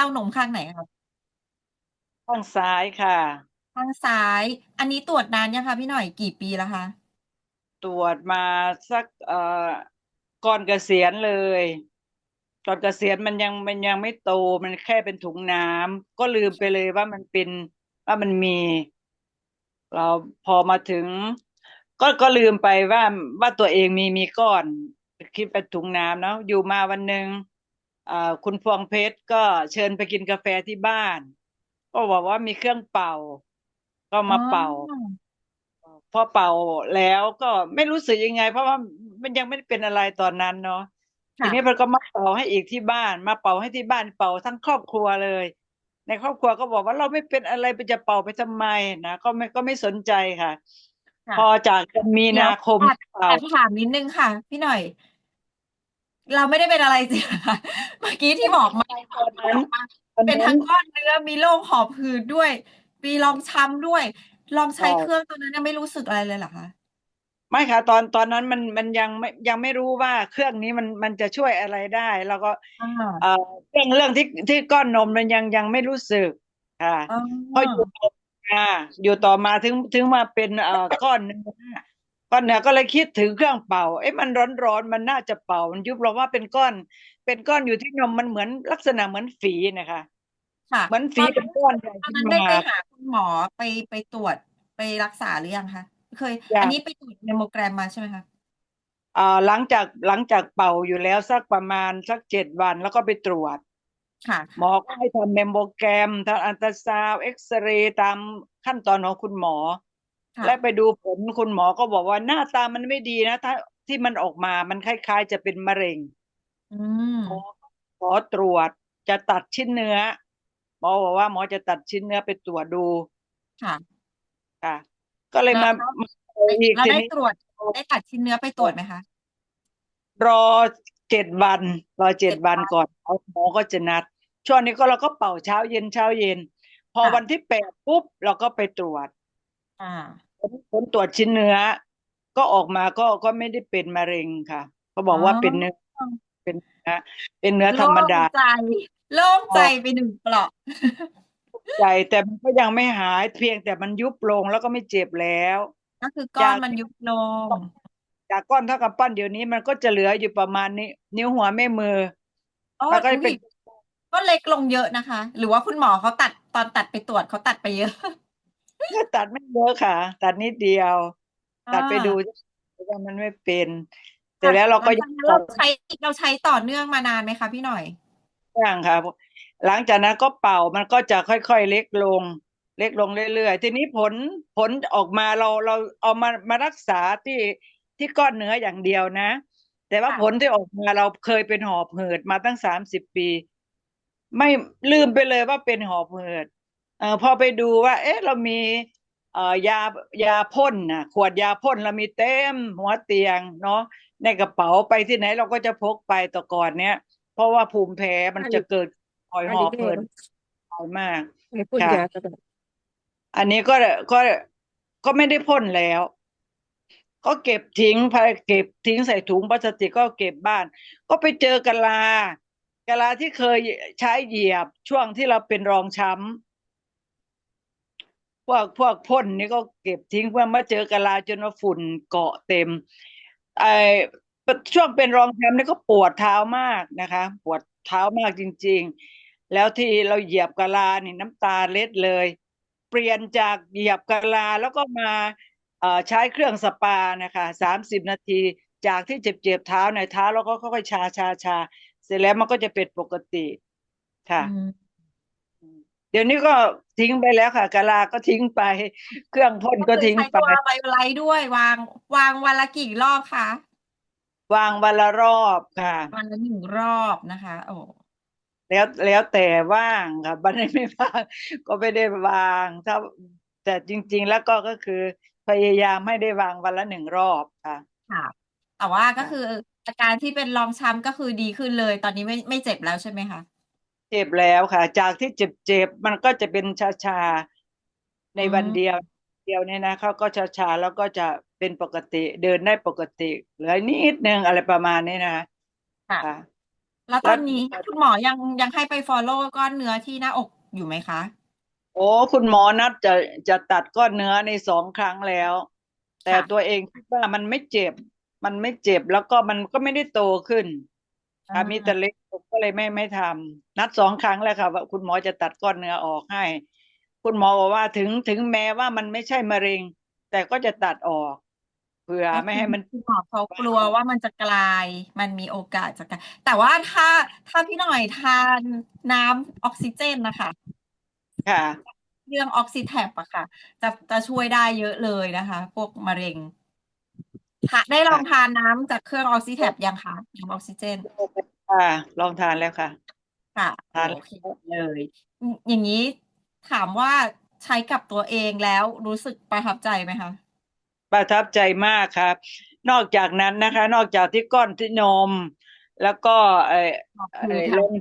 เต้านมข้างไหนครับ ข้างซ้ายค่ะ ข้างซ้าย อันนี้ตรวจนานยังคะพี่หน่อยกี่ปีแล้วคะตรวจมาสักเอ่อก่อนเกษียณเลยก่อนเกษียณมันยังมันยังไม่โตมันแค่เป็นถุงน้ำก็ลืมไปเลยว่ามันเป็นว่ามันมี เราพอมาถึง ก็ก็ลืมไปว่าว่าตัวเองมีมีก้อนคิดเป็นถุงน้ำเนาะอยู่มาวันหนึ่งอ่า คุณพวงเพชรก็เชิญไปกินกาแฟที่บ้าน ก็บอกว่ามีเครื่องเป่า ก็มาเป่าอ๋อพอเป่าแล้วก็ไม่รู้สึกยังไง เพราะว่ามันยังไม่ได้เป็นอะไรตอนนั้นเนาะทีค่ะนี้มันก็มาเป่าให้อีกที่บ้าน มาเป่าให้ที่บ้านเป่าทั้งครอบครัวเลย ในครอบครัวก็บอกว่าเราไม่เป็นอะไรไปจะเป่าไปทำไมนะก็ไม่ก็ไม่สนใจค่ะค่ะพอจากมีเดี๋ยวนาคมแอบเป่าแอบถามนิดนึงค่ะ พี่หน่อย เราไม่ได้เป็นอะไรจริงเหรอคะเมื่อกี้ที่บอกมาตอนนั้นบอกมาตอนเป็นนั้ทั้นงก้อนเนื้อมีโรคหอบหืดด้วย มีรองช้ำด้วย ลองใช้ใช่เครื่องตัวนั้นยังไม่รู้สึกอะไรเลยเหรอคะไม่ค่ะตอนตอนนั้นมันมันยังไม่ยังไม่รู้ว่าเครื่องนี้มันมันจะช่วยอะไรได้ แล้วก็อ่าเอ่อเรื่องเรื่องที่ที่ก้อนนมมันยังยังไม่รู้สึกค่ะอ๋อพออยู่ต่อมาอยู่ต่อมาถึงถึงมาเป็นเอ่อก้อนเนื้อ ก้อนเนื้อก็เลยคิดถึงเครื่องเป่าเอ๊ะมันร้อนร้อนมันน่าจะเป่ามันยุบเราว่าเป็นก้อน เป็นก้อนอยู่ที่นมมันเหมือนลักษณะเหมือนฝีนะคะค่ะเหมือนตฝีอนเป็นั้นนก้อนใหญ่ตอนขึ้นั้นนได้มาไปหาคุณหมอไปไปตรวจไปรักษาหรือยังคะเคยยัอันงนี้ไปตรวจเมมโมแกรมมาใช่ไหมคะอ่าหลังจากหลังจากเป่าอยู่แล้วสักประมาณสักเจ็ดวันแล้วก็ไปตรวจ ค่ะ หมอก็ให้ทำเมมโมแกรมทำอัลตราซาวด์เอ็กซเรย์ตามขั้นตอนของคุณหมอ ค่ะ และไปดูผลคุณหมอก็บอกว่าหน้าตามันไม่ดีนะ ถ้าที่มันออกมามันคล้ายๆ จะเป็นมะเร็ง อืม หมอขอตรวจจะตัดชิ้นเนื้อ หมอบอกว่าหมอจะตัดชิ้นเนื้อไปตรวจดูค่ะ ค่ะ ก็เลยแล้วมาแล้วมาเอาอีกเราทีได้นี้ตรวจ ได้ตัดชิ้นเนื้อไปตรวจไหมคะรอเจ็ดวัน รอเจ็ดเจ็ดวันวันก่อนเอาหมอก็จะนัด ช่วงนี้ก็เราก็เป่าเช้าเย็นเช้าเย็น พอค่ะ วันที่แปดปุ๊บเราก็ไปตรวจ อ่าผลผลตรวจชิ้นเนื้อ ก็ออกมาก็ก็ไม่ได้เป็นมะเร็งค่ะเขาบอ๋ออกว่าเป็นเนื้อเป็นเนื้อเป็นเนื้อธรโล่รมงดาใจโล่งใจไปหนึ่งเปลาะใจแต่มันก็ยังไม่หายเพียงแต่มันยุบลงแล้วก็ไม่เจ็บแล้ว ก็คือก้อจานกมันยุบลง จากก้อนเท่ากับปั้นเดี๋ยวนี้มันก็จะเหลืออยู่ประมาณนี้ นิ้วหัวแม่มืออ๋อมันก็จะอุ้เป็ยนก็เล็กลงเยอะนะคะ หรือว่าคุณหมอเขาตัดตอนตัดไปตรวจเขาตัดไปเยอะ ตัดไม่เยอะค่ะ ตัดนิดเดียวอ่าตัดไปดูว่ามันไม่เป็น แต่ค่ะแล้วเราหลัก็งยัจางกนั้นเราใช้เราใช้ต่อเนื่องมานานไหมคะพี่หน่อยยังค่ะ หลังจากนั้นก็เป่ามันก็จะค่อยๆเล็กลง เล็กลงเรื่อยๆ ทีนี้ผลผลออกมาเราเราเอามามารักษาที่ที่ก้อนเนื้ออย่างเดียวนะ แต่ว่าค่ะผลที่ออกมาเราเคยเป็นหอบหืดมาตั้งสามสิบปี ไม่ลืมไปเลยว่าเป็นหอบหืด เออพอไปดูว่า เอ๊ะเรามีเอ่อยายาพ่นนะขวดยาพ่นเรามีเต็มหัวเตียงเนาะในกระเป๋าไปที่ไหนเราก็จะพกไปแต่ก่อนเนี้ยเพราะว่าภูมิแพ้มันจะเกิดหอยหอบหืดบ่อยมากไม่พูดค่ะยาก็ได้อันนี้ก็ก็ก็ไม่ได้พ่นแล้ว ก็เก็บทิ้งพอเก็บทิ้งใส่ถุงพลาสติกก็เก็บบ้าน ก็ไปเจอกะลากะลาที่เคยใช้เหยียบช่วงที่เราเป็นรองช้ำ พวกพวกพ่นนี่ก็เก็บทิ้งเพื่อมาเจอกะลาจนว่าฝุ่นเกาะเต็มไอ้ช่วงเป็นรองช้ำนี่ก็ปวดเท้ามากนะคะ ปวดเท้ามากจริง ๆ แล้วที่เราเหยียบกะลานี่น้ำตาเล็ดเลย เปลี่ยนจากเหยียบกะลาแล้วก็มาเอ่อใช้เครื่องสปานะคะสามสิบนาที จากที่เจ็บเจ็บเท้าในเท้าแล้วก็ค่อยๆชาชาชาเสร็จแล้วมันก็จะเป็นปกติค่ะ เดี๋ยวนี้ก็ทิ้งไปแล้วค่ะกะลาก็ทิ้งไป เครื่องพ่นก็ก็คือทิ้งใช้ไปตัวไบโอไลท์ด้วยวางวางวันละกี่รอบคะวางวันละรอบค่ะ วันละหนึ่งรอบนะคะ โอ้แล้วแล้วแต่ว่างค่ะบันไดไม่ว่างก็ไม่ได้วางถ้าแต่จริง ๆ แล้วก็ก็คือพยายามให้ได้วางวันละหนึ่งรอบค่ะ ค่ะ แต่ว่าก็ค่ะคืออาการที่เป็นรองช้ำก็คือดีขึ้นเลย ตอนนี้ไม่ไม่เจ็บแล้วใช่ไหมคะ เจ็บแล้วค่ะ จากที่เจ็บเจ็บมันก็จะเป็นชาชาๆในอืวันมเดียว เดียวเนี่ยนะเขาก็ชาชาๆแล้วก็จะเป็นปกติเดินได้ปกติเหลือนิดนึงอะไรประมาณนี้นะคะค่ะค่ะ แล้วตแล้อวนนี้คุณหมอยังยังให้ไป follow ก้อนเนื้อที่หน้าอกอยู่ไหมคะ โอ้คุณหมอนัดจะจะตัดก้อนเนื้อในสองครั้งแล้ว แต่ค่ะตัวเองคิดว่ามันไม่เจ็บ มันไม่เจ็บแล้วก็มันก็ไม่ได้โตขึ้นอ่า ค่ะมีแต่เล็กผมก็เลยไม่ไม่ทำนัดสองครั้งแล้วค่ะว่าคุณหมอจะตัดก้อนเนื้อออกให้ คุณหมอบอกว่าถึงถึงแม้ว่ามันไม่ใช่มะเร็ง แต่ก็จะตัดออกเผื่อก็ไม่คือให้มันคุณหมอเขากลัวว่ามันจะกลาย มันมีโอกาสจะกลายแต่ว่าถ้าถ้าพี่หน่อยทานน้ำออกซิเจนนะคะ ค่ะ เรื่องออกซิแทปอะค่ะ จะจะช่วยได้เยอะเลยนะคะ พวกมะเร็งทะ ได้ลองทานน้ำจากเครื่องออกซิแทปยังคะน้ำออกซิเจนค่ะลองทานแล้วค่ะ ค่ะทานโอเคเลยอืมอย่างนี้ถามว่าใช้กับตัวเองแล้วรู้สึกประทับใจไหมคะ ประทับใจมากครับ นอกจากนั้นนะคะ นอกจากที่ก้อนที่นม แล้วก็ไอ้คือไอ้ทาลนง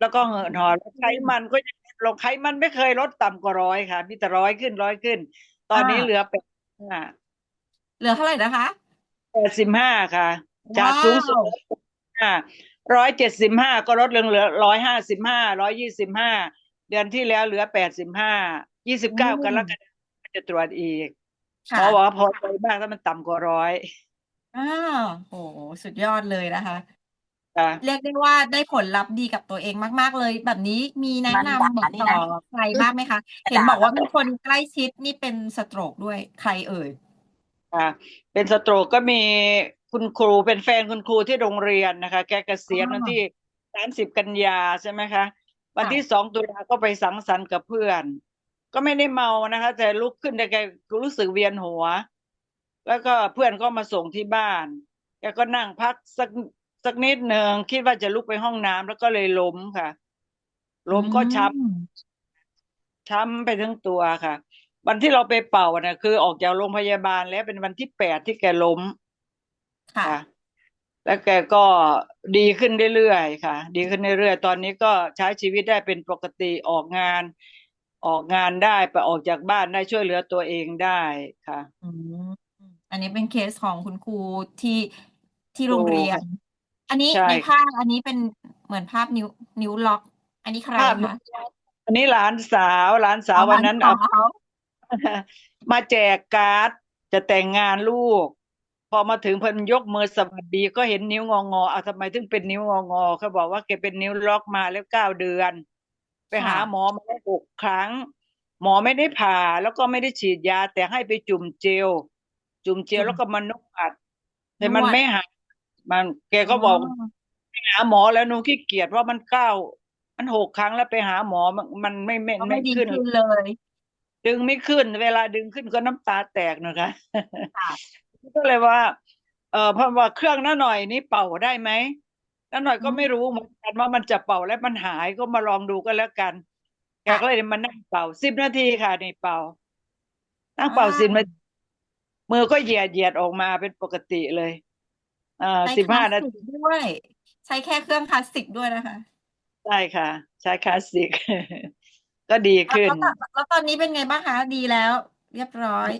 แล้วก็เหินหอแล้วไขมันก็ยังลงไขมันไม่เคยลดต่ำกว่าร้อยค่ะ มีแต่ร้อยขึ้นร้อยขึ้น ตอนนี้อ่าเหลือแปดห้าเหลือเท่าไหร่นะคะ แปดสิบห้าค่ะ จากว้าสูงสุดวห้าร้อยเจ็ดสิบห้าก็ลดลงเหลือร้อยห้าสิบห้าร้อยยี่สิบห้าเดือนที่แล้วเหลือแปดสิบห้ายี่สิบอืเก้ากรมกฎาคมจะตรวจอีกหมค่ะอบอกว่าพอใจมากถ้ามันต่ำกว่าร้อยอ้าวโหสุดยอดเลยนะคะค่ะเรียกได้ว่าได้ผลลัพธ์ดีกับตัวเองมาก ๆ เลย แบบนี้มีแนะมันนำด่าบอกนี่ต่อนะใครบ้างไหมคะ เห็นด่าบอกว่าแล้วมีคนใกล้ชิดนี่เป็นสโตรกด้วยใครเอ่ย ค่ะเป็นสโตรกก็มีคุณครูเป็นแฟนคุณครูที่โรงเรียนนะคะ แกเกษียณอ๋อวันที่สามสิบกันยาใช่ไหมคะ วันค่ะที่สองตุลาก็ไปสังสรรค์กับเพื่อน ก็ไม่ได้เมานะคะ แต่ลุกขึ้นแต่แกรู้สึกเวียนหัว แล้วก็เพื่อนก็มาส่งที่บ้าน แกก็นั่งพักสักสักนิดหนึ่งคิดว่าจะลุกไปห้องน้ำแล้วก็เลยล้มค่ะอืล้มก็ช้มำช้ำไปทั้งตัวค่ะ วันที่เราไปเป่าเนี่ยคือออกจากโรงพยาบาลแล้วเป็นวันที่แปดที่แกล้มค่ะค่ะ แล้วแกก็ดีขึ้นเรื่อยๆค่ะ ดีขึ้นเรื่อยๆตอนนี้ก็ใช้ชีวิตได้เป็นปกติออกงาน ออกงานได้ไปออกจากบ้านได้ช่วยเหลือตัวเองได้ค่ะอืมอันนี้เป็นเคสของคุณครูที่ที่คโรรูงเรียนค่ะอันนี้ใช่ ในภาพอันนี้เป็นเหมือนภาพนิ้วนิ้วล็อก อันนี้ใครภาพคะอันนี้หลานสาวหลานสาอ๋วอหวันลานนั้นสาเอาว มาแจกการ์ดจะแต่งงานลูก พอมาถึงเพิ่นยกมือสวัสดี ก็เห็นนิ้วงองอเอาทำไมถึงเป็นนิ้วงองอเขาบอกว่าแกเป็นนิ้วล็อกมาแล้วเก้าเดือน ไปหาค่ะหมอมาแล้วหกครั้ง หมอไม่ได้ผ่าแล้วก็ไม่ได้ฉีดยา แต่ให้ไปจุ่มเจล จุ่มเจลจุ่มแล้วก็มานวดนแต่มันวดไม่หายมันแกอ๋ก็อบอกไปหาหมอแล้วหนูขี้เกียจเพราะมันเก้ามันหกครั้งแล้วไปหาหมอมันมันไม่ไม่ก็ไม่ไม่ดีขึ้นขึ้นเลย ดึงไม่ขึ้น เวลาดึงขึ้นก็น้ำตาแตกนะคะค่ะก็เลยว่า เออเพราะว่าเครื่องน้าหน่อยนี้เป่าได้ไหมน้าหน่อยอืก็มไม่รู้เหมือนกันว่ามันจะเป่าแล้วมันหายก็มาลองดูก็แล้วกันแกค่ะก็เลยมานั่งเป่าสิบนาทีค่ะนี่เป่านั่งอ่าเป่าสิบนาทีมือก็เหยียดเหยียดออกมาเป็นปกติเลยเอ่าใช้สิบคลาห้าสนาสิทีกด้วย ใช้แค่เครื่องคลาสสิกด้วยนะคะใช่ค่ะ ใช้คลาสสิก ก็ดีแล้วขึ้น แล้วตอนแล้วตอนนี้เป็นไงบ้างคะดีแล้ว เรียบร้อย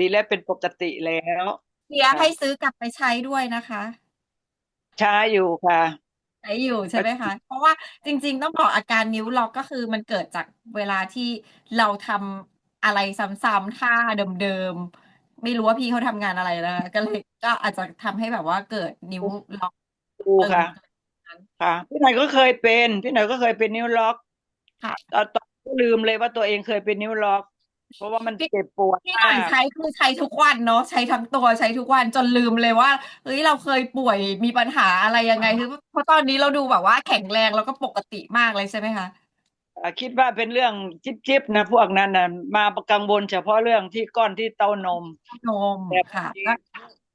ดีแล้วเป็นปกติแล้วเชียร์ค่ะให้ซื้อกลับไปใช้ด้วยนะคะใช้อยู่ค่ะ ใช้อยู่ใช่ไหมคะ เพราะว่าจริง ๆ ต้องบอกอาการนิ้วล็อกก็คือมันเกิดจากเวลาที่เราทำอะไรซ้ำๆท่าเดิมๆ ไม่รู้ว่าพี่เขาทำงานอะไรนะคะก็เลยก็อาจจะทำให้แบบว่าเกิดนิ้วล็อกดูตึงค่ะนั้นค่ะ พี่หน่อยก็เคยเป็น พี่หน่อยก็เคยเป็นนิ้วล็อก ค่ะตอนตอนก็ลืมเลยว่าตัวเองเคยเป็นนิ้วล็อก เพราะว่ามันพี่เจ็บปวดพี่หน่มาอยก ใช้คือใช้ทุกวันเนาะใช้ทั้งตัวใช้ทุกวันจนลืมเลยว่าเฮ้ยเราเคยป่วยมีปัญหาอะไรยังไงคือเพราะตอนนี้เราดูแบบว่าแข็งแรงแล้วก็ปกติมากเลยใช่ไหมคะอ่าคิดว่าเป็นเรื่องจิ๊บๆนะพวกนั้นนะมากังวลเฉพาะเรื่องที่ก้อนที่เต้านม นมแต่บางค่ะทีแล้ว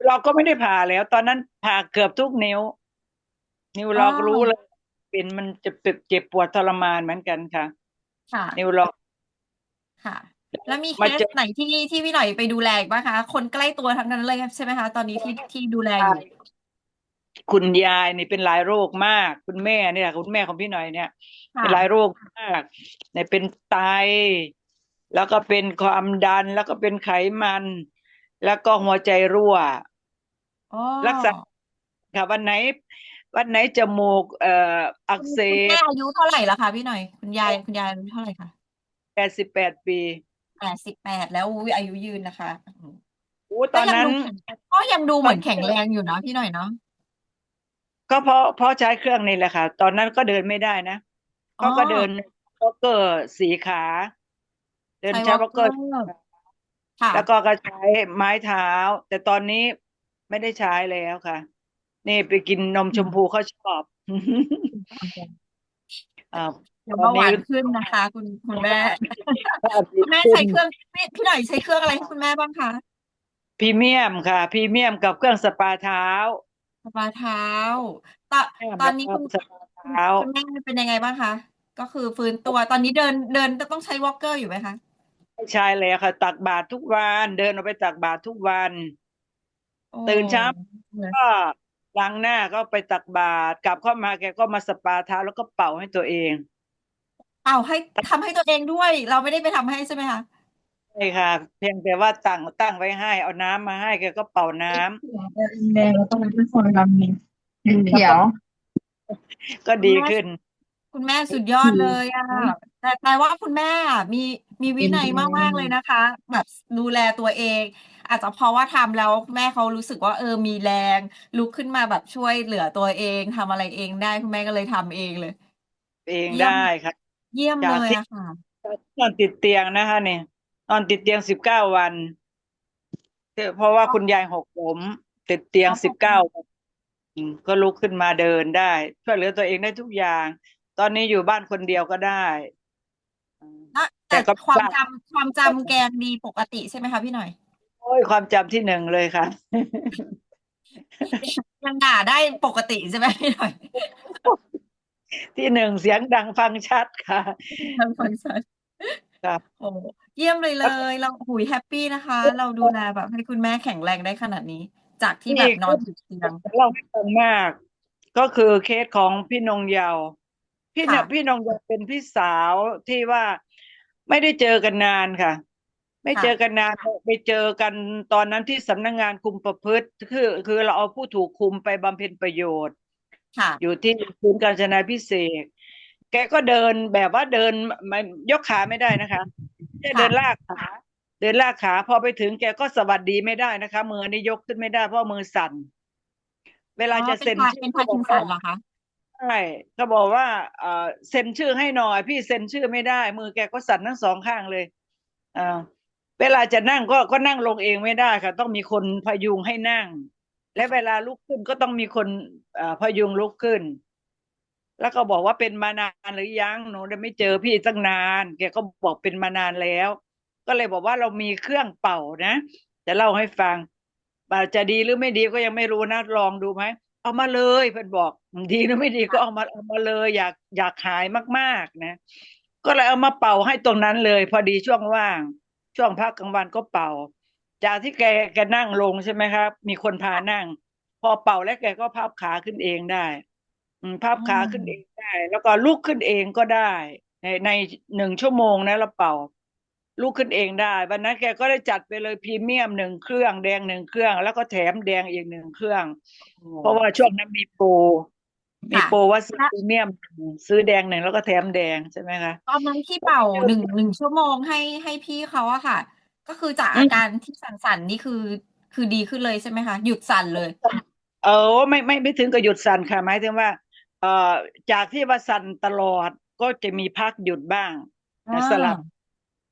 เราก็ไม่ได้ผ่าแล้ว ตอนนั้นผ่าเกือบทุกนิ้ว นิ้วอ๋อล็อกรู้เลย เป็นมันจะเจ็บเจ็บปวดทรมานเหมือนกันค่ะ ค่ะนิ้วล็อกค่ะ แล้วมีเคมาสเจอไหนที่ที่พี่หน่อยไปดูแลอีกบ้างคะ คนใกล้ตัวทั้งนั้นเลยใช่ไหมคะ ตอนนี้ที่ที่ดูแลอยู่คุณยายนี่เป็นหลายโรคมาก คุณแม่เนี่ยคุณแม่ของพี่หน่อยเนี่ยค่ะเป็นหลายโรคมากเนี่ยเป็นไตแล้วก็เป็นความดันแล้วก็เป็นไขมัน แล้วก็หัวใจรั่วอ๋อรักษาค่ะวันไหน วันไหนจมูกเอ่ออักคุณเสคุณแม่บอายุเท่าไหร่แล้วคะพี่หน่อยคุณยายคุณยายอายุเท่าไหร่คะแปดสิบแปดปีแปดสิบแปดแล้วอุ้ยอายุยืนนะคะอืมอู้ตก็อนยังนั้นดูแข็งก็ยังดูตเหอมืนอนแข็งแรงอยู่เนาะพี่หน่อยเนาะ ก็เพราะเพราะใช้เครื่องนี่แหละค่ะ ตอนนั้นก็เดินไม่ได้นะอ๋อ เขาก็เดินวอลเกอร์สีขา เดินใช้ใช้ววออล์ลกเกเกออร์ร์ค่ะ แล้วก็ก็ใช้ไม้เท้า แต่ตอนนี้ไม่ได้ใช้แล้วค่ะ นี่ไปกินนมอืชมมพูเขาชอบอ่าเดี๋ยวตอนเบาหนี้วานขึ้นนะคะ คุณคุณแม่ค่าคุณแม่ขึ้ใช้นเครื่องพี่พี่หน่อยใช้เครื่องอะไรให้คุณแม่บ้างคะพรีเมียมค่ะพรีเมียมกับเครื่องสปาเท้า สปาเท้าตอนพรีเมียมตอแล้นวนี้ก็คุณสปาคุณเท้าคุณแม่เป็นยังไงบ้างคะก็คือฟื้นตัวตอนนี้เดินเดินต้องใช้วอล์กเกอร์อยู่ไหมคะไม่ใช่แล้วค่ะ ตักบาตรทุกวัน เดินออกไปตักบาตรทุกวันโอ้ตื่นเช้าเหมือนก็ ล้างหน้าก็ไปตักบาตรกลับเข้ามาแกก็มาสปาเท้าแล้วก็เป่าให้ตัวเอง เป่าให้ทำให้ตัวเองด้วย เราไม่ได้ไปทำให้ใช่ไหมคะใช่ค่ะ เพียงแต่ว่าตั้งตั้งไว้ให้ เอาน้ำมาให้แกก็เป่าน้ำแดงแล้วก็มันเป็นคนดำนี่เขียว ก็ดีขึ้น คุณแม่สุดยอดเลยอะแต่แต่ว่าคุณแม่อะมีมีวินัยมากๆเลยนะคะ แบบดูแลตัวเอง อาจจะเพราะว่าทำแล้วแม่เขารู้สึกว่าเออมีแรงลุกขึ้นมาแบบช่วยเหลือตัวเองทำอะไรเองได้คุณแม่ก็เลยทำเองเลย เองเยี่ยมได้ค่ะเยี่ยมจาเลกยที่อะค่ะนอนติดเตียงนะคะเนี่ยนอนติดเตียงสิบเก้าวัน เพราะว่าคุณยายหกล้มติดเตียงอ๋อสิบเก้าวันอืมก็ลุกขึ้นมาเดินได้ช่วยเหลือตัวเองได้ทุกอย่าง ตอนนี้อยู่บ้านคนเดียวก็ได้อืมแล้วแต่แต่ก็ความบ้านจำความจำแกดีปกติใช่ไหมคะพี่หน่อยโอ้ยความจำที่หนึ่งเลยค่ะ ยังด่าได้ปกติใช่ไหมพี่หน่อยที่หนึ่งเสียงดังฟังชัดค่ะทำฟังชัดครับ โอ้เยี่ยมเลยเลย เราหุยแฮปปี้นะคะ เราดูแลแบบให้คุณแม่แข็งแรงได้ขนาดนี้ จากที่แบบนอนติดเตียง เล่าให้ฟังมาก ก็คือเคสของพี่นงเยาว์พี่ค่ะเนี่ยพี่นงเยาว์เป็นพี่สาวที่ว่าไม่ได้เจอกันนานค่ะ ไม่เจอกันนานไปเจอกันตอนนั้นที่สำนักงานคุมประพฤติ คือ คือเราเอาผู้ถูกคุมไปบำเพ็ญประโยชน์ค่ะอยู่ที่ศูนย์การจนาพิเศษกแกก็เดินแบบว่าเดินมันยกขาไม่ได้นะคะแค่เดินลากขา เดินลากขาพอไปถึงแกก็สวัสดีไม่ได้นะคะ มือนี่ยกขึ้นไม่ได้เพราะมือสั่น เวลาอ๋อจะเป็เซ็นนพาชื่เป็อนพาเขาบคิอนกสัว่านเหรอคะใช่เขาบอกว่าเอ่อเซ็นชื่อให้หน่อย พี่เซ็นชื่อไม่ได้ มือแกก็สั่นทั้งสองข้างเลยอ่า เวลาจะนั่งก็ก็นั่งลงเองไม่ได้ค่ะ ต้องมีคนพยุงให้นั่ง และเวลาลุกขึ้นก็ต้องมีคนพยุงลุกขึ้น แล้วก็บอกว่าเป็นมานานหรือยังหนูได้ไม่เจอพี่ตั้งนานแกก็บอกเป็นมานานแล้ว ก็เลยบอกว่าเรามีเครื่องเป่านะจะเล่าให้ฟังอาจจะดีหรือไม่ดีก็ยังไม่รู้นะลองดูไหมเอามาเลยเพื่อนบอกดีหรือไม่ดีก็เอามาเอามาเลย อยากอยากหายมาก ๆ นะ ก็เลยเอามาเป่าให้ตรงนั้นเลย พอดีช่วงว่าง ช่วงพักกลางวันก็เป่า จากที่แกแกนั่งลงใช่ไหมครับ มีคนพานั่ง พอเป่าแล้วแกก็พับขาขึ้นเองได้อืมพับขาขึ้นเองได้ แล้วก็ลุกขึ้นเองก็ได้ ในในหนึ่งชั่วโมงนะเราเป่าลุกขึ้นเองได้วันนั้นแกก็ได้จัดไปเลยพรีเมียมหนึ่งเครื่องแดงหนึ่งเครื่อง แล้วก็แถมแดงอีกหนึ่งเครื่อง เพราะว่าช่วงนั้นมีโปร มีค่ะโปรว่าซื้อพรีเมียมซื้อแดงหนึ่งแล้วก็แถมแดงใช่ไหมคะ ตอนนั้นที่เป่าหนึ่งหนึ่งชั่วโมงให้ให้พี่เขาอะค่ะ ก็คือจากอือามการที่สั่นๆนี่คือคือดีขึ้นเลยใช่ไหมคะ หยุดสั่นเลย เออไม่ไม่ไม่ถึงกับหยุดสั่นค่ะหมายถึงว่าเอ่อจากที่ว่าสั่นตลอดก็จะมีพักหยุดบ้างอ่าสลับ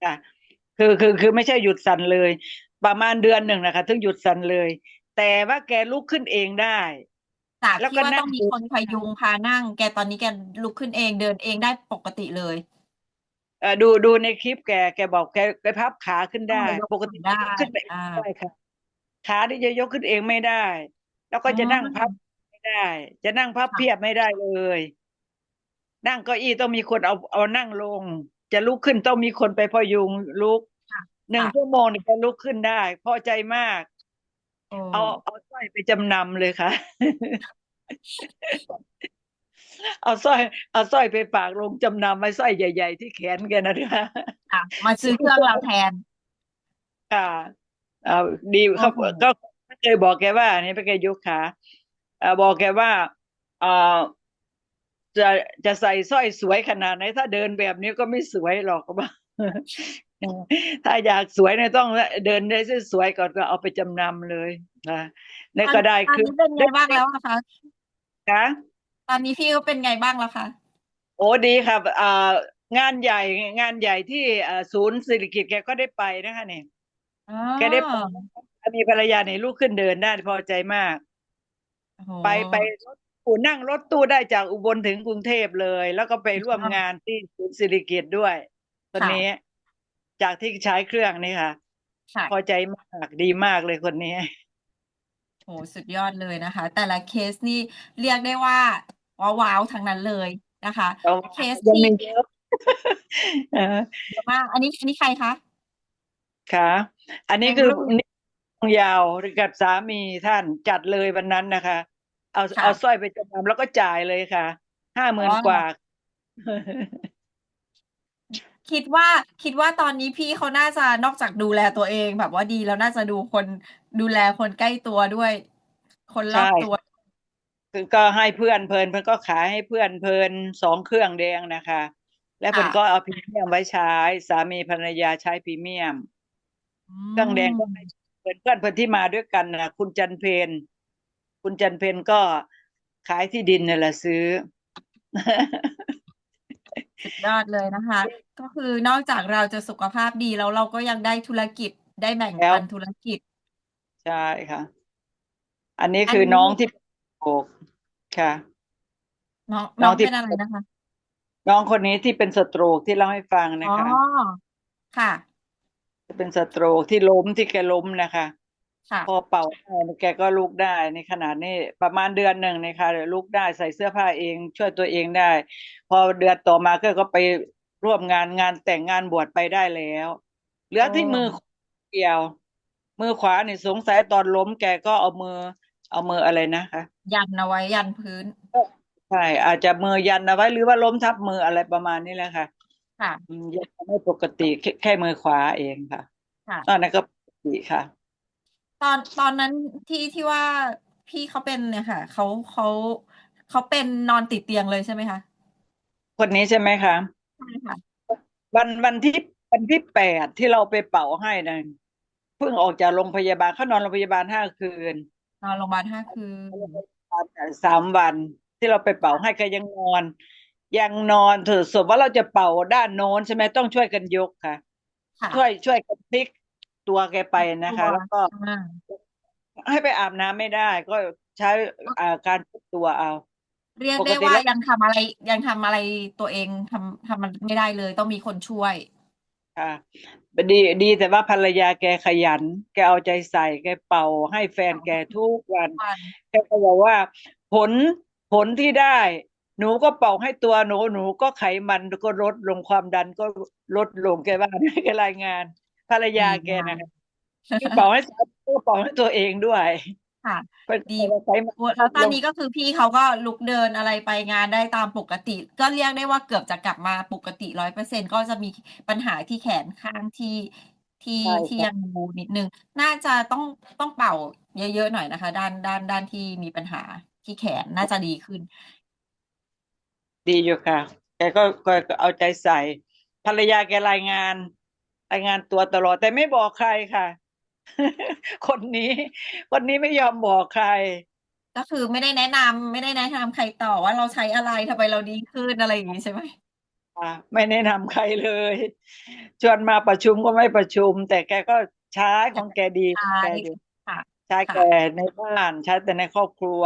ค่ะคือคือคือไม่ใช่หยุดสั่นเลย ประมาณเดือนหนึ่งนะคะถึงหยุดสั่นเลย แต่ว่าแกลุกขึ้นเองได้ จากแล้วที่ก็ว่านั่งต้องมีคนพยุงพานั่ง แกตอนนี้แกลุกขึ้นเองเดินเองได้ปกติเลย เอ่อดูดูในคลิปแกแกบอกแกแกพับขาขึ้นได้ อ๋อยกปกติได้ยกขึ้นไปอ่า ได้ค่ะขาที่จะยกขึ้นเองไม่ได้ แล้วก็จะอ๋อนั่งพับไม่ได้ จะนั่งพับค่ะเพียบไม่ได้เลย นั่งเก้าอี้ต้องมีคนเอาเอานั่งลง จะลุกขึ้นต้องมีคนไปพยุงลุกค่ะหนึ่งค่ะ ชั่วโมงนี่จะลุกขึ้นได้ พอใจมาก โอ้เอาเอาสร้อยไปจำนำเลยค่ะ เอาสร้อยเอาสร้อยไปฝากลงจำนำไว้สร้อยใหญ่ ๆ ที่แขนแกนะคะค่ะ มาซื้อเครื่องเราแทน ค่ะเอาดีเขาโอ้โห ก็เคยบอกแกว่านี่ไปแกยกขาเอ่อบอกแกว่าเอ่อจะจะใส่สร้อยสวยขนาดไหนถ้าเดินแบบนี้ก็ไม่สวยหรอกว่า ถ้าอยากสวยเนี่ยต้องเดินได้สวยๆก่อนก็เอาไปจำนำเลยนะนี่ก็ได้ตอนคือนี้เป็นไงบ้างแล้วอะคะคะตอนนี้พี่ก็เป็นไงบ้างแล้วคะโอ้ดีครับอ่างานใหญ่งานใหญ่ที่อ่าศูนย์เศรษฐกิจแกก็ได้ไปนะคะเนี่ยอ๋อแกได้ไปมีภรรยาเนี่ยลุกขึ้นเดินได้พอใจมากโอ้โหไปไปรถตู้นั่งรถตู้ได้จากอุบลถึงกรุงเทพเลย แล้วก็ไปร่วมอ๋องานที่ศูนย์เศรษฐกิจด้วยคนนี้ จากที่ใช้เครื่องนี่ค่ะ ค่ะ พอใจมากดีมากเลยคนนี้โหสุดยอดเลยนะคะ แต่ละเคสนี่เรียกได้ว่าว้าวๆทั้งนั้นเลยนะคะ เอาเคสยังที่ไม่เยอะ เออเยอะมากอันนี้อันนี้ใครคะค่ะ อันนี้ยังคือรุ่งนี่ยาวกับสามีท่านจัดเลยวันนั้นนะคะ เอาค่ะเอาสร้อยไปจำนำแล้วก็จ่ายเลยค่ะห้าหมื่นอ๋อกว่า คิดว่า คิดว่าตอนนี้พี่เขาน่าจะนอกจากดูแลตัวเองแบบว่าดีแล้วน่าจะดูคนดูแลคนใกล้ตัวด้วย คนรอบใช่ตัว คือก็ให้เพื่อนเพลินเพื่อนก็ขายให้เพื่อนเพลินสองเครื่องแดงนะคะ และเพื่อนค่ะก็เอาพรีเมียมไว้ใช้ สามีภรรยาใช้พรีเมียมเครื่องแดงก็ให้เพื่อนเพื่อนเพื่อนที่มาด้วยกันนะคุณจันเพนคุณจันเพนก็ขายที่ดินนี่แหละซื้อ สุดยอดเลยนะคะ ก็คือนอกจากเราจะสุขภาพดีแล้วเราก็ยังได้ธุรกิจได้แบ่งแล้ว ปันธุรกิจ ใช่ค่ะ อันนี้อันคือนี้น้องที่โอกค่ะ น้องน้น้อองงที่ เป็นอะไรนะคะ น้องคนนี้ที่เป็นสโตรกที่เล่าให้ฟังนะอ๋อคะ ค่ะ เป็นสโตรกที่ล้มที่แกล้มนะคะ ค่ะพอเป่าได้แกก็ลุกได้ในขนาดนี้ประมาณเดือนหนึ่งนะคะเดี๋ยวลุกได้ใส่เสื้อผ้าเอง ช่วยตัวเองได้ พอเดือนต่อมาก็ก็ไปร่วมงานงานแต่งงานบวชไปได้แล้ว เหลือที่โอ้มือเกี่ยว มือขวานี่สงสัยตอนล้มแกก็เอามือ เอามืออะไรนะคะยันเอาไว้ยันพื้นใช่อาจจะมือยันเอาไว้หรือว่าล้มทับมืออะไรประมาณนี้แหละค่ะ ค่ะอืมยังไม่ปกติแค่แค่มือขวาเองค่ะค่ะตอนนั้นก็ปกติค่ะ ตอนตอนนั้นที่ที่ว่าพี่เขาเป็นเนี่ยค่ะ เขาเขาเขาเป็นนอนติดเตียงเลยใช่ไหมคะคนนี้ใช่ไหมคะ ใช่ค่ะ วันวันที่วันที่แปดที่เราไปเป่าให้นะเพิ่งออกจากโรงพยาบาลเขานอนโรงพยาบาลห้าคืนนอนโรงพยาบาลห้าคืนสามวันที่เราไปเป่าให้แกยังนอน ยังนอนเถอะสมมติว่าเราจะเป่าด้านโน้นใช่ไหมต้องช่วยกันยกค่ะ ค่ะช่วยช่วยกันพลิก ตัวแกไปนะคะตัวแล้วก็อ่าให้ไปอาบน้ำไม่ได้ ก็ใช้อ่าการพลิกตัวเอา เรียกปกได้ติว่าแล้วยังทำอะไร ยังทำอะไรตัวเองทำทำมันไม่ได้เลย ต้องมีคนช่วย ค่ะดีดีแต่ว่าภรรยาแกขยัน แกเอาใจใส่ แกเป่าให้แฟนแกทุกวันวันแกก็บอกว่า ผลผลที่ได้ หนูก็เป่าให้ตัวหนูหนูก็ไขมันก็ลดลงความดันก็ลดลงแกว่าแกรายงาน ภรรยาแกนะคะคือเป่าให้สามีก็เป่าให้ตัวเองด้วยค่ะเป็นดีไขมันโอ้แล้วตอนนี้ก็คือพี่เขาก็ลุกเดินอะไรไปงานได้ตามปกติ ก็เรียกได้ว่าเกือบจะกลับมาปกติร้อยเปอร์เซ็นก็จะมีปัญหาที่แขนข้างที่ที่ใช่ที่ค่ะยังบูนิดนึง น่าจะต้องต้องเป่าเยอะๆหน่อยนะคะ ด้านด้านด้านที่มีปัญหาที่แขนน่าจะดีขึ้น ดีอยู่ค่ะ แกก็ก็ก็เอาใจใส่ ภรรยาแกรายงาน รายงานตัวตลอด แต่ไม่บอกใครค่ะ คนนี้ คนนี้ไม่ยอมบอกใคร ก็คือไม่ได้แนะนำไม่ได้แนะนำใครต่อว่าเราใช้อะไรทำไมเราดีขึ้นอะไรอย่างนี้ใช่ไหมอ่าไม่แนะนำใครเลย ชวนมาประชุมก็ไม่ประชุม แต่แกก็ใช้ของแกดีของใช้แกอยู่ค่ะ ใช้ค่ะแกในบ้านใช้แต่ในครอบครัว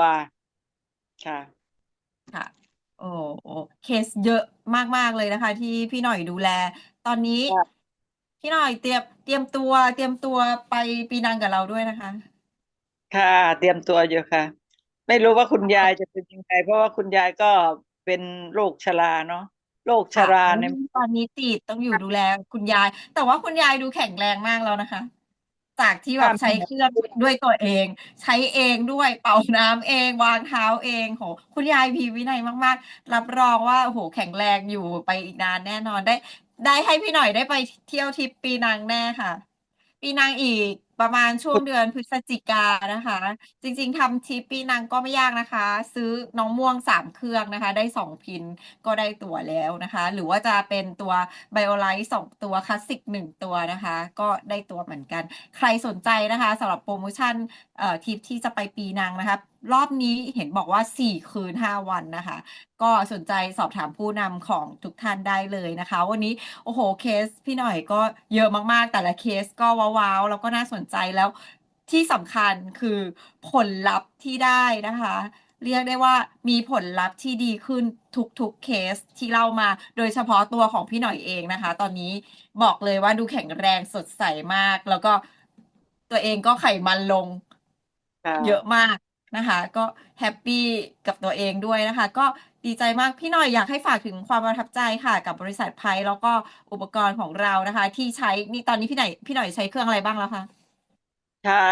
ค่ะ ค่ะ โอ้โอ้เคสเยอะมาก ๆ เลยนะคะ ที่พี่หน่อยดูแล ตอนนี้ค่ะ พี่หน่อยเตรียมเตรียมตัวเตรียมตัวไปปีนังกับเราด้วยนะคะ ค่ะ เตรียมตัวอยู่ค่ะ ไม่รู้ว่าคุณยายจะเป็นยังไงเพราะว่าคุณยายก็เป็นโรคชราเนาะโรคชค่ะราตอนเนี่ยนี้ตอนนี้ติดต้องอยู่ดูแลคุณยาย แต่ว่าคุณยายดูแข็งแรงมากแล้วนะคะ จากที่แบบใช้เครื่องด้วยตัวเอง ใช้เองด้วยเป่าน้ำเอง วางเท้าเองโหคุณยายมีวินัยมาก ๆ รับรองว่าโอ้โหแข็งแรงอยู่ไปอีกนานแน่นอนได้ ได้ให้พี่หน่อยได้ไปเที่ยวทริปปีนังแน่ค่ะ ปีนังอีกประมาณช่วงเดือนพฤศจิกานะคะ จริงๆทำทริปปีนังก็ไม่ยากนะคะ ซื้อน้องม่วงสามเครื่องนะคะ ได้สองพินก็ได้ตั๋วแล้วนะคะ หรือว่าจะเป็นตัวไบโอไลท์สองตัวคลาสสิกหนึ่งตัวนะคะ ก็ได้ตัวเหมือนกัน ใครสนใจนะคะสำหรับโปรโมชั่นเอ่อทริปที่จะไปปีนังนะคะ รอบนี้เห็นบอกว่า 4 คืน 5 วันนะคะ ก็สนใจสอบถามผู้นำของทุกท่านได้เลยนะคะ วันนี้โอ้โหเคสพี่หน่อยก็เยอะมากๆ แต่ละเคสก็ว้าวๆ แล้วก็น่าสนใจแล้วที่สำคัญคือผลลัพธ์ที่ได้นะคะ เรียกได้ว่ามีผลลัพธ์ที่ดีขึ้นทุกๆเคสที่เล่ามา โดยเฉพาะตัวของพี่หน่อยเองนะคะ ตอนนี้บอกเลยว่าดูแข็งแรงสดใสมาก แล้วก็ตัวเองก็ไขมันลงค่ะเยอะมาก นะคะ ก็แฮปปี้กับตัวเองด้วยนะคะ ก็ดีใจมากพี่หน่อยอยากให้ฝากถึงความประทับใจค่ะ กับบริษัทไพแล้วก็อุปกรณ์ของเรานะคะ ที่ใช้นี่ตอนนี้พี่หน่อยพี่หน่อยใช้เครื่องอะไรบ้างแล้วคะใช้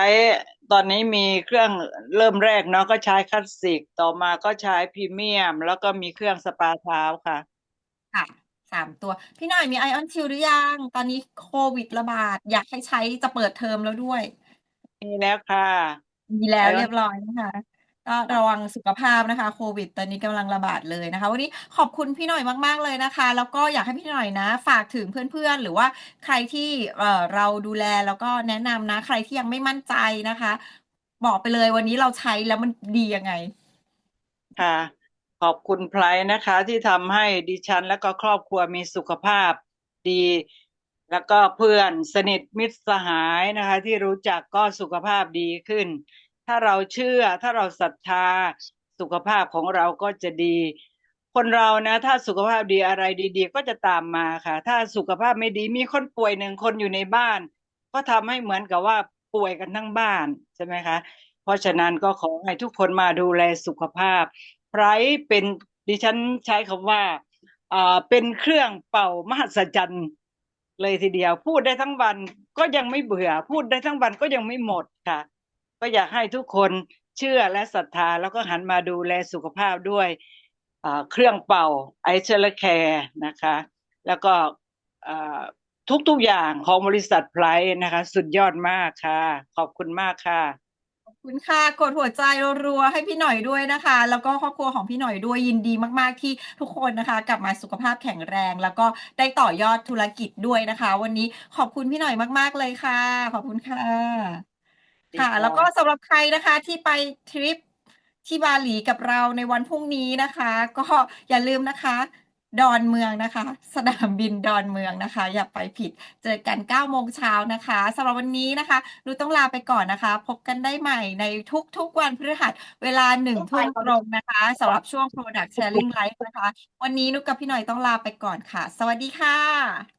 ตอนนี้มีเครื่องเริ่มแรกเนาะก็ใช้คลาสสิกต่อมาก็ใช้พรีเมียม แล้วก็มีเครื่องสปาเท้าค่ะ ค่ะสามตัว พี่หน่อยมีไอออนชิลหรือยัง ตอนนี้โควิดระบาด อยากให้ใช้จะเปิดเทอมแล้วด้วย มีแล้วค่ะ มีแล้ว Ion เรียบร้อยนะคะ ก็ระวังสุขภาพนะคะ โควิดตอนนี้กำลังระบาดเลยนะคะ วันนี้ขอบคุณพี่หน่อยมาก ๆ เลยนะคะ แล้วก็อยากให้พี่หน่อยนะ ฝากถึงเพื่อน ๆ หรือว่าใครที่ เอ่อ เราดูแลแล้วก็แนะนำนะ ใครที่ยังไม่มั่นใจนะคะ บอกไปเลยวันนี้เราใช้แล้วมันดียังไง ค่ะ ขอบคุณไพรนะคะที่ทำให้ดิฉันและก็ครอบครัวมีสุขภาพดี แล้วก็เพื่อนสนิทมิตรสหายนะคะ ที่รู้จักก็สุขภาพดีขึ้น ถ้าเราเชื่อถ้าเราศรัทธาสุขภาพของเราก็จะดี คนเรานะ ถ้าสุขภาพดีอะไรดี ๆ ก็จะตามมาค่ะ ถ้าสุขภาพไม่ดีมีคนป่วยหนึ่งคนอยู่ในบ้าน ก็ทำให้เหมือนกับว่าป่วยกันทั้งบ้านใช่ไหมคะ เพราะฉะนั้นก็ขอให้ทุกคนมาดูแลสุขภาพไพรเป็นดิฉันใช้คำว่าอ่าเป็นเครื่องเป่ามหัศจรรย์ เลยทีเดียว พูดได้ทั้งวันก็ยังไม่เบื่อ พูดได้ทั้งวันก็ยังไม่หมดค่ะ ก็อยากให้ทุกคนเชื่อและศรัทธาแล้วก็หันมาดูแลสุขภาพด้วยเครื่องเป่าไอเชลแคร์นะคะ แล้วก็ทุกๆอย่างของบริษัทไพรนะคะ สุดยอดมากค่ะ ขอบคุณมากค่ะ คุณค่ะกดหัวใจรัวๆให้พี่หน่อยด้วยนะคะ แล้วก็ครอบครัวของพี่หน่อยด้วยยินดีมากๆที่ทุกคนนะคะ กลับมาสุขภาพแข็งแรง แล้วก็ได้ต่อยอดธุรกิจด้วยนะคะ วันนี้ขอบคุณพี่หน่อยมากๆเลยค่ะ ขอบคุณค่ะดีค่ะค่ะ แล้วก็สำหรับใครนะคะที่ไปทริปที่บาหลีกับเราในวันพรุ่งนี้นะคะ ก็อย่าลืมนะคะ ดอนเมืองนะคะ สนามบินดอนเมืองนะคะ อย่าไปผิด เจอกัน9โมงเช้านะคะสำหรับวันนี้นะคะนุชต้องลาไปก่อนนะคะ พบกันได้ใหม่ในทุกๆวันพฤหัสเวลาหนึ่งทุ่มตรงนะคะสำหรับช่วง Product Sharing Live นะคะ วันนี้นุกกับพี่หน่อยต้องลาไปก่อนค่ะ สวัสดีค่ะ